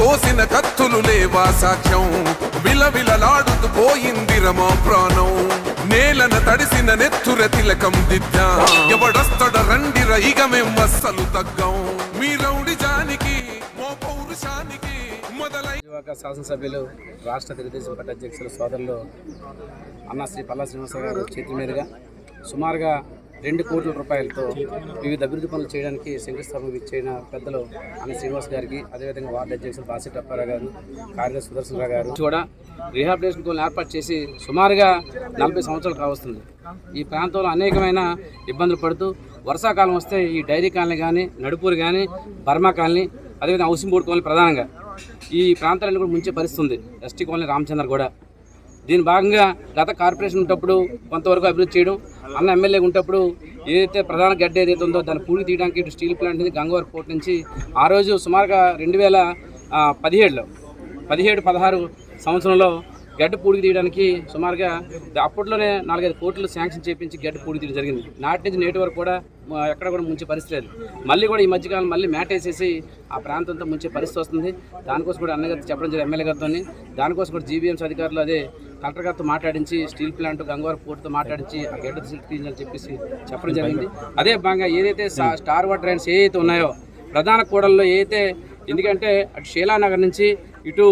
కోసిన కత్తులు లేవా సాక్ష్యం విలవిలలాడుతూ పోయింది రమా ప్రాణం. నేలన తడిసిన నెత్తుర తిలకం దిద్దా. ఎవడొస్తడ రండి రైగ మేం అస్సలు తగ్గం. మీ రౌడి జానికి మో పౌరుషానికి మొదలై శాసనసభ్యులు రాష్ట్ర తెలుగుదేశం పార్టీ అధ్యక్షులు సోదరులు అన్న శ్రీ పల్లా శ్రీనివాసరావు గారు చేతుల మీదుగా సుమారుగా రెండు కోట్ల రూపాయలతో వివిధ అభివృద్ధి పనులు చేయడానికి శంకుస్థాపన ఇచ్చిన పెద్దలు అన్న శ్రీనివాస్ గారికి అదేవిధంగా వార్డు అధ్యక్షులు బాసిట్ అప్పారావు గారు కార్యదర్శి సుదర్శనరావు గారు కూడా రీహాబిలిటేషన్ కోల్ని ఏర్పాటు చేసి సుమారుగా నలభై సంవత్సరాలు కావస్తుంది. ఈ ప్రాంతంలో అనేకమైన ఇబ్బందులు పడుతూ వర్షాకాలం వస్తే ఈ డైరీ కాలనీ కానీ నడుపూరు కానీ బర్మా కాలనీ అదేవిధంగా హౌసింగ్ బోర్డు కాలనీ ప్రధానంగా ఈ ప్రాంతాలన్నీ కూడా ముంచే పరిస్థితుంది ఎస్టీ కాలనీ రామచంద్ర కూడా దీని భాగంగా గత కార్పొరేషన్ ఉన్నప్పుడు కొంతవరకు అభివృద్ధి చేయడం అన్న ఎమ్మెల్యే ఉన్నప్పుడు ఏదైతే ప్రధాన గడ్డ ఏదైతే ఉందో దాన్ని పూడి తీయడానికి ఇటు స్టీల్ ప్లాంట్ నుంచి గంగవరం పోర్ట్ నుంచి ఆ రోజు సుమారుగా రెండు వేల పదిహేడులో పదిహేడు పదహారు సంవత్సరంలో గడ్డ పూడికి తీయడానికి సుమారుగా అప్పట్లోనే నాలుగైదు కోట్లు శాంక్షన్ చేపించి గడ్డ పూడికి తీయడం జరిగింది. నాటి నుంచి నేటి వరకు కూడా ఎక్కడ కూడా ముంచే పరిస్థితి లేదు. మళ్ళీ కూడా ఈ మధ్యకాలం మళ్ళీ మ్యాట్ వేసేసి ఆ ప్రాంతంతో ముంచే పరిస్థితి వస్తుంది. దానికోసం కూడా అన్నగారు చెప్పడం జరిగింది ఎమ్మెల్యే గారితో దానికోసం కూడా జీబీఎంసీ అధికారులు అదే కలెక్టర్ గారితో మాట్లాడించి స్టీల్ ప్లాంట్ గంగవరం పోర్టుతో మాట్లాడించి ఆ గడ్డ తీయాలని చెప్పేసి చెప్పడం జరిగింది. అదే భాగంగా ఏదైతే స్టార్ వాటర్ డ్రైన్స్ ఏదైతే ఉన్నాయో ప్రధాన కూడల్లో ఏదైతే ఎందుకంటే అటు శీలానగర్ నుంచి ఇటు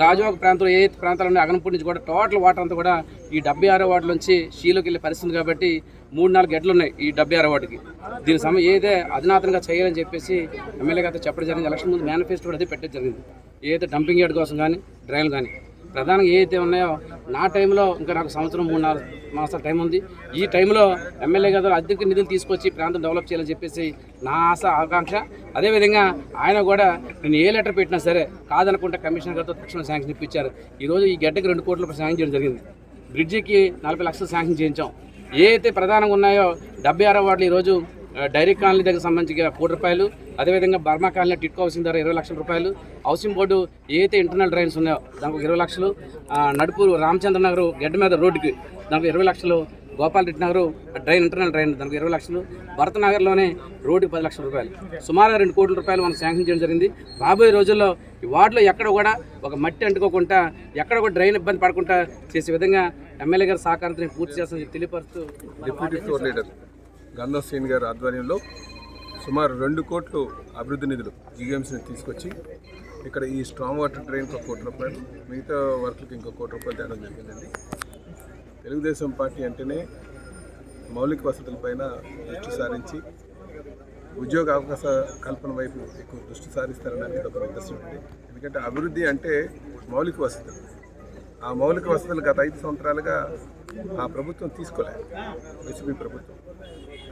గాజువాక ప్రాంతంలో ఏ ప్రాంతాలు ఉన్నాయో అగనపూడి నుంచి కూడా టోటల్ వాటర్ అంతా కూడా ఈ డెబ్బై ఆరో వార్డు నుంచి షీలోకి వెళ్ళే పరిస్థితి కాబట్టి మూడు నాలుగు గెడ్లు ఉన్నాయి ఈ డెబ్బై ఆరో వార్డుకి. దీని సమయం ఏదైతే అధునాతనంగా చేయాలని చెప్పేసి ఎమ్మెల్యే గారితో చెప్పడం జరిగింది. ఎలక్షన్ ముందు మేనిఫెస్టో కూడా అదే పెట్టడం జరిగింది. ఏదైతే డంపింగ్ యార్డ్ కోసం కానీ డ్రైన్లు కానీ ప్రధానంగా ఏవైతే ఉన్నాయో నా టైంలో ఇంకా నాకు సంవత్సరం మూడు నాలుగు మాసాల టైం ఉంది. ఈ టైంలో ఎమ్మెల్యే గారు అధిక నిధులు తీసుకొచ్చి ప్రాంతం డెవలప్ చేయాలని చెప్పేసి నా ఆశ ఆకాంక్ష. అదేవిధంగా ఆయన కూడా నేను ఏ లెటర్ పెట్టినా సరే కాదనుకుంటే కమిషనర్ గారితో తక్షణ శాంక్షన్ ఇప్పించారు. ఈరోజు ఈ గడ్డకి రెండు కోట్ల శాంక్షన్ చేయడం జరిగింది. బ్రిడ్జికి నలభై లక్షలు శాంక్షన్ చేయించాం. ఏ అయితే ప్రధానంగా ఉన్నాయో డెబ్బై ఆరో వార్డులు ఈరోజు డైరీ కాలనీ దగ్గర సంబంధించి కోటి రూపాయలు అదేవిధంగా బర్మా కాలనీ టిట్కో హౌసింగ్ ధర ఇరవై లక్షల రూపాయలు హౌసింగ్ బోర్డు ఏదైతే ఇంటర్నల్ డ్రైన్స్ ఉన్నాయో దానికి ఇరవై లక్షలు నడుపూరు రామచంద్ర నగర్ గడ్డ మీద రోడ్డుకి దానికి ఇరవై లక్షలు Gopal Reddy Nagar drain internal drain దానికి ఇరవై లక్షలు భరత నగర్లోనే రోడ్డుకి పది లక్షల రూపాయలు. సుమారుగా రెండు కోట్ల రూపాయలు మనం శాంక్షన్ చేయడం జరిగింది. రాబోయే రోజుల్లో ఈ వార్డులో ఎక్కడ కూడా ఒక మట్టి అంటుకోకుండా ఎక్కడ కూడా డ్రైన్ ఇబ్బంది పడకుండా చేసే విధంగా ఎమ్మెల్యే గారి సహకారంతో పూర్తి చేస్తామని తెలియపరుస్తూ డిప్యూటీ ఫ్లోర్ లీడర్ గంధం శ్రీన్ గారి ఆధ్వర్యంలో సుమారు రెండు కోట్లు అభివృద్ధి నిధులు జీఎంసీని తీసుకొచ్చి ఇక్కడ ఈ స్ట్రాంగ్ వాటర్ డ్రైన్కి ఒక కోటి రూపాయలు మిగతా వర్క్లకి ఇంకో కోటి రూపాయలు తేడం జరిగిందండి. తెలుగుదేశం పార్టీ అంటేనే మౌలిక వసతులపైన దృష్టి సారించి ఉద్యోగ అవకాశ కల్పన వైపు ఎక్కువ దృష్టి సారిస్తారనేది ఒక ఉద్దేశం ఉంది ఎందుకంటే అభివృద్ధి అంటే మౌలిక వసతులు. ఆ మౌలిక వసతులు గత ఐదు సంవత్సరాలుగా ఆ ప్రభుత్వం తీసుకోలేదు వైసీపీ ప్రభుత్వం.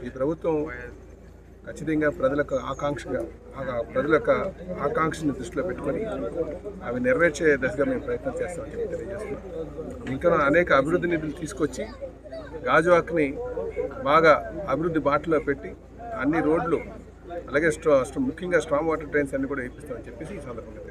ఈ ప్రభుత్వం ఖచ్చితంగా ప్రజలకు ఆకాంక్షగా ఆ ప్రజల యొక్క ఆకాంక్షని దృష్టిలో పెట్టుకొని అవి నెరవేర్చే దశగా మేము ప్రయత్నం చేస్తామని చెప్పి తెలియజేస్తున్నాం. ఇంకా అనేక అభివృద్ధి నిధులు తీసుకొచ్చి గాజువాక్ని బాగా అభివృద్ధి బాటలో పెట్టి అన్ని రోడ్లు అలాగే స్ట్రా ముఖ్యంగా స్ట్రాంగ్ వాటర్ ట్రైన్స్ అన్ని కూడా వేపిస్తామని చెప్పేసి ఈ సందర్భంగా